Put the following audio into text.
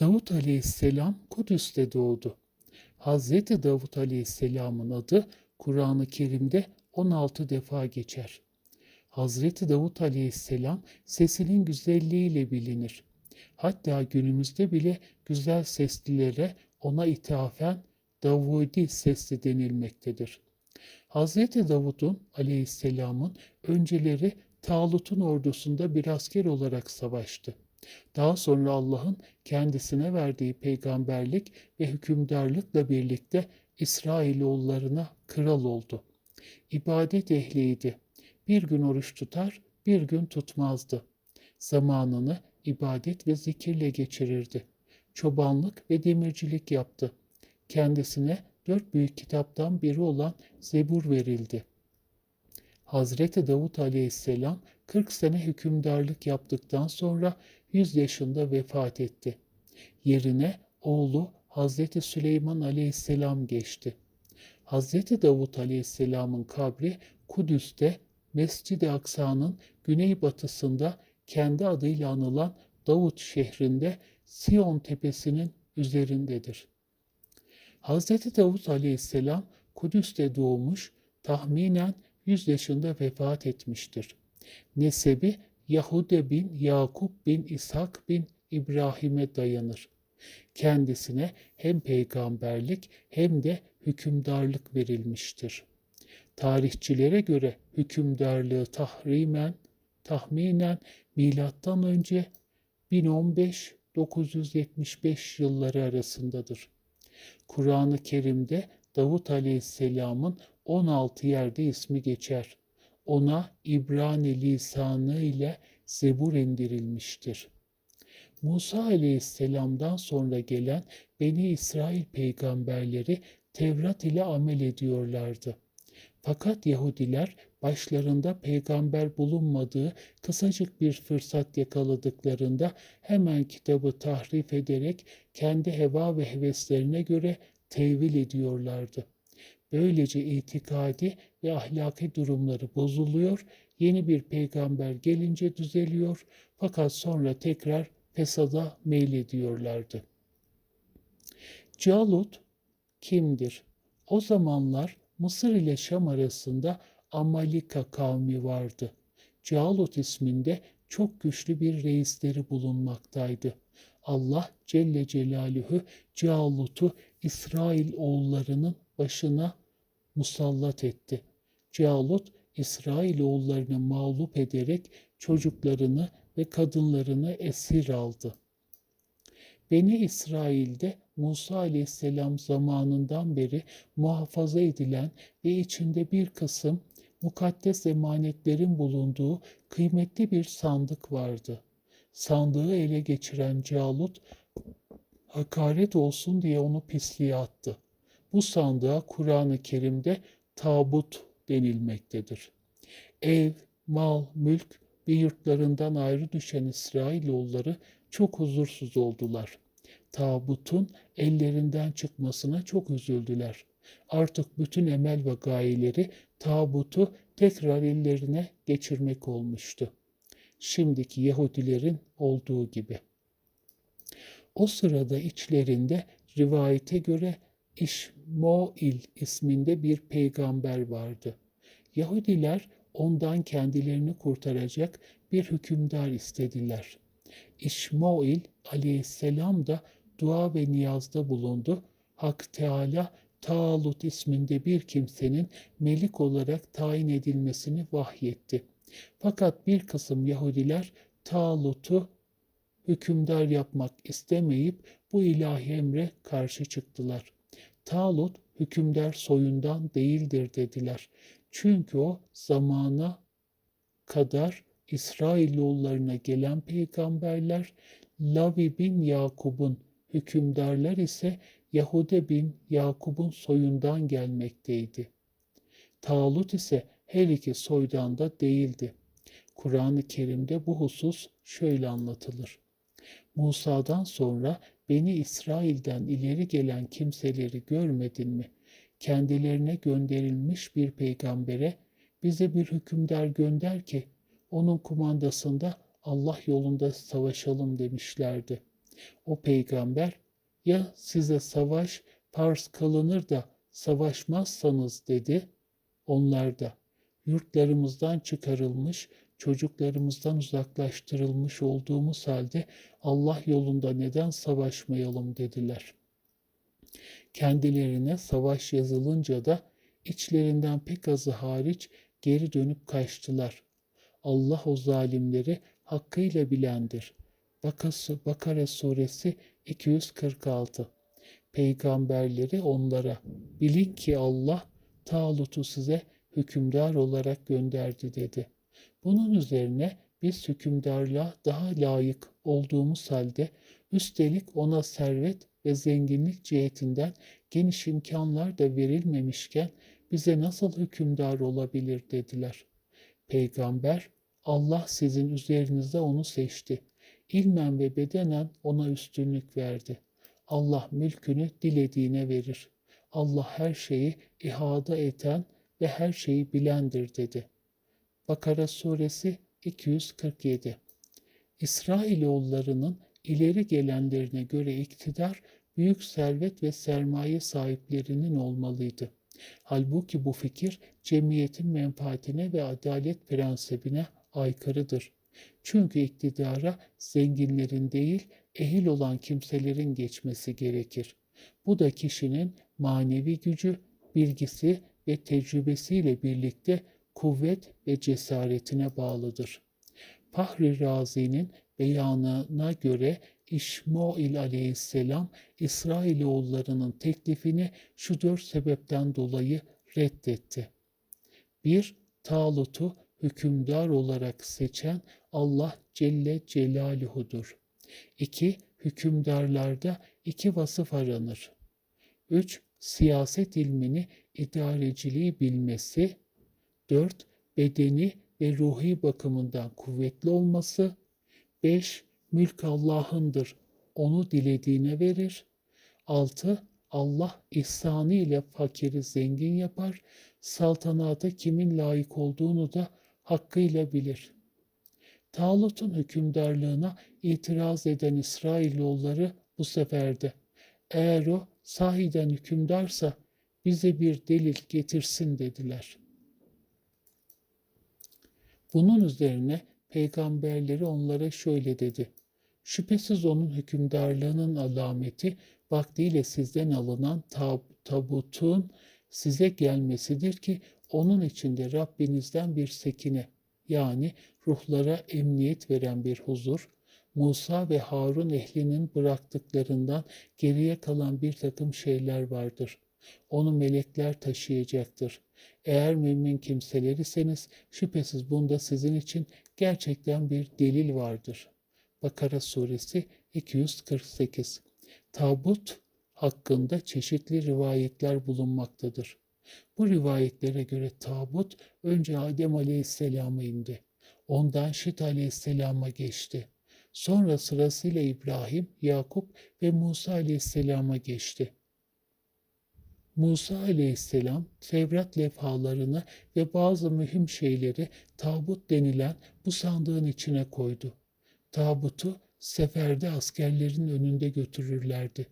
Davut Aleyhisselam Kudüs'te doğdu. Hazreti Davut Aleyhisselam'ın adı Kur'an-ı Kerim'de 16 defa geçer. Hazreti Davut Aleyhisselam sesinin güzelliğiyle bilinir. Hatta günümüzde bile güzel seslilere ona ithafen Davudi sesli denilmektedir. Hazreti Davud'un aleyhisselamın önceleri Talut'un ordusunda bir asker olarak savaştı. Daha sonra Allah'ın kendisine verdiği peygamberlik ve hükümdarlıkla birlikte İsrailoğullarına kral oldu. İbadet ehliydi. Bir gün oruç tutar, bir gün tutmazdı. Zamanını ibadet ve zikirle geçirirdi. Çobanlık ve demircilik yaptı. Kendisine dört büyük kitaptan biri olan Zebur verildi. Hazreti Davut aleyhisselam 40 sene hükümdarlık yaptıktan sonra 100 yaşında vefat etti. Yerine oğlu Hazreti Süleyman aleyhisselam geçti. Hazreti Davut aleyhisselamın kabri Kudüs'te Mescid-i Aksa'nın güneybatısında kendi adıyla anılan Davut şehrinde Sion tepesinin üzerindedir. Hazreti Davut aleyhisselam Kudüs'te doğmuş, tahminen 100 yaşında vefat etmiştir. Nesebi Yahude bin Yakup bin İshak bin İbrahim'e dayanır. Kendisine hem peygamberlik hem de hükümdarlık verilmiştir. Tarihçilere göre hükümdarlığı tahrimen, tahminen milattan önce 1015-975 yılları arasındadır. Kur'an-ı Kerim'de Davut Aleyhisselam'ın 16 yerde ismi geçer. Ona İbrani lisanı ile Zebur indirilmiştir. Musa Aleyhisselam'dan sonra gelen Beni İsrail peygamberleri Tevrat ile amel ediyorlardı. Fakat Yahudiler başlarında peygamber bulunmadığı kısacık bir fırsat yakaladıklarında hemen kitabı tahrif ederek kendi heva ve heveslerine göre tevil ediyorlardı. Böylece itikadi ve ahlaki durumları bozuluyor, yeni bir peygamber gelince düzeliyor fakat sonra tekrar fesada meylediyorlardı. Calut kimdir? O zamanlar Mısır ile Şam arasında Amalika kavmi vardı. Calut isminde çok güçlü bir reisleri bulunmaktaydı. Allah Celle Celaluhu Calut'u İsrail oğullarının başına musallat etti. Calut İsrail oğullarını mağlup ederek çocuklarını ve kadınlarını esir aldı. Beni İsrail'de Musa aleyhisselam zamanından beri muhafaza edilen ve içinde bir kısım mukaddes emanetlerin bulunduğu kıymetli bir sandık vardı. Sandığı ele geçiren Calut hakaret olsun diye onu pisliğe attı. Bu sandığa Kur'an-ı Kerim'de tabut denilmektedir. Ev, mal, mülk ve yurtlarından ayrı düşen İsrailoğulları çok huzursuz oldular. Tabutun ellerinden çıkmasına çok üzüldüler. Artık bütün emel ve gayeleri tabutu tekrar ellerine geçirmek olmuştu. Şimdiki Yahudilerin olduğu gibi. O sırada içlerinde rivayete göre İşmoil isminde bir peygamber vardı. Yahudiler ondan kendilerini kurtaracak bir hükümdar istediler. İşmoil aleyhisselam da dua ve niyazda bulundu. Hak Teala Talut isminde bir kimsenin melik olarak tayin edilmesini vahyetti. Fakat bir kısım Yahudiler Talut'u hükümdar yapmak istemeyip bu ilahi emre karşı çıktılar. Talut hükümdar soyundan değildir dediler. Çünkü o zamana kadar İsrailoğullarına gelen peygamberler Lavi bin Yakub'un hükümdarlar ise Yahude bin Yakub'un soyundan gelmekteydi. Talut ise her iki soydan da değildi. Kur'an-ı Kerim'de bu husus şöyle anlatılır. Musa'dan sonra Beni İsrail'den ileri gelen kimseleri görmedin mi? Kendilerine gönderilmiş bir peygambere bize bir hükümdar gönder ki onun kumandasında Allah yolunda savaşalım demişlerdi. O peygamber ya size savaş farz kılınır da savaşmazsanız dedi. Onlar da yurtlarımızdan çıkarılmış, çocuklarımızdan uzaklaştırılmış olduğumuz halde Allah yolunda neden savaşmayalım dediler. Kendilerine savaş yazılınca da içlerinden pek azı hariç geri dönüp kaçtılar. Allah o zalimleri hakkıyla bilendir. Bakası- Bakara suresi 246 Peygamberleri onlara bilin ki Allah Talut'u size hükümdar olarak gönderdi dedi. Bunun üzerine biz hükümdarlığa daha layık olduğumuz halde üstelik ona servet ve zenginlik cihetinden geniş imkanlar da verilmemişken bize nasıl hükümdar olabilir dediler. Peygamber Allah sizin üzerinizde onu seçti. İlmen ve bedenen ona üstünlük verdi. Allah mülkünü dilediğine verir. Allah her şeyi ihada eden ve her şeyi bilendir dedi. Bakara suresi 247 İsrailoğullarının ileri gelenlerine göre iktidar büyük servet ve sermaye sahiplerinin olmalıydı. Halbuki bu fikir cemiyetin menfaatine ve adalet prensibine aykırıdır. Çünkü iktidara zenginlerin değil, ehil olan kimselerin geçmesi gerekir. Bu da kişinin manevi gücü, bilgisi ve tecrübesiyle birlikte kuvvet ve cesaretine bağlıdır. Fahri Razi'nin beyanına göre İşmail aleyhisselam İsrailoğullarının teklifini şu dört sebepten dolayı reddetti. 1. Talut'u hükümdar olarak seçen Allah Celle Celaluhu'dur. 2. Hükümdarlarda iki vasıf aranır. 3. Siyaset ilmini, idareciliği bilmesi. 4. Bedeni ve ruhi bakımından kuvvetli olması. 5. Mülk Allah'ındır. Onu dilediğine verir. 6. Allah ihsanı ile fakiri zengin yapar. Saltanata kimin layık olduğunu da hakkıyla bilir. Talut'un hükümdarlığına itiraz eden İsrailoğulları bu sefer de eğer o sahiden hükümdarsa bize bir delil getirsin dediler. Bunun üzerine peygamberleri onlara şöyle dedi. Şüphesiz onun hükümdarlığının alameti vaktiyle sizden alınan tab tabutun size gelmesidir ki onun içinde Rabbinizden bir sekine yani ruhlara emniyet veren bir huzur, Musa ve Harun ehlinin bıraktıklarından geriye kalan bir takım şeyler vardır. Onu melekler taşıyacaktır. Eğer mümin kimseler iseniz şüphesiz bunda sizin için gerçekten bir delil vardır. Bakara suresi 248 Tabut hakkında çeşitli rivayetler bulunmaktadır. Bu rivayetlere göre tabut önce Adem Aleyhisselam'a indi. Ondan Şit Aleyhisselam'a geçti. Sonra sırasıyla İbrahim, Yakup ve Musa Aleyhisselam'a geçti. Musa aleyhisselam Tevrat levhalarını ve bazı mühim şeyleri tabut denilen bu sandığın içine koydu. Tabutu seferde askerlerin önünde götürürlerdi.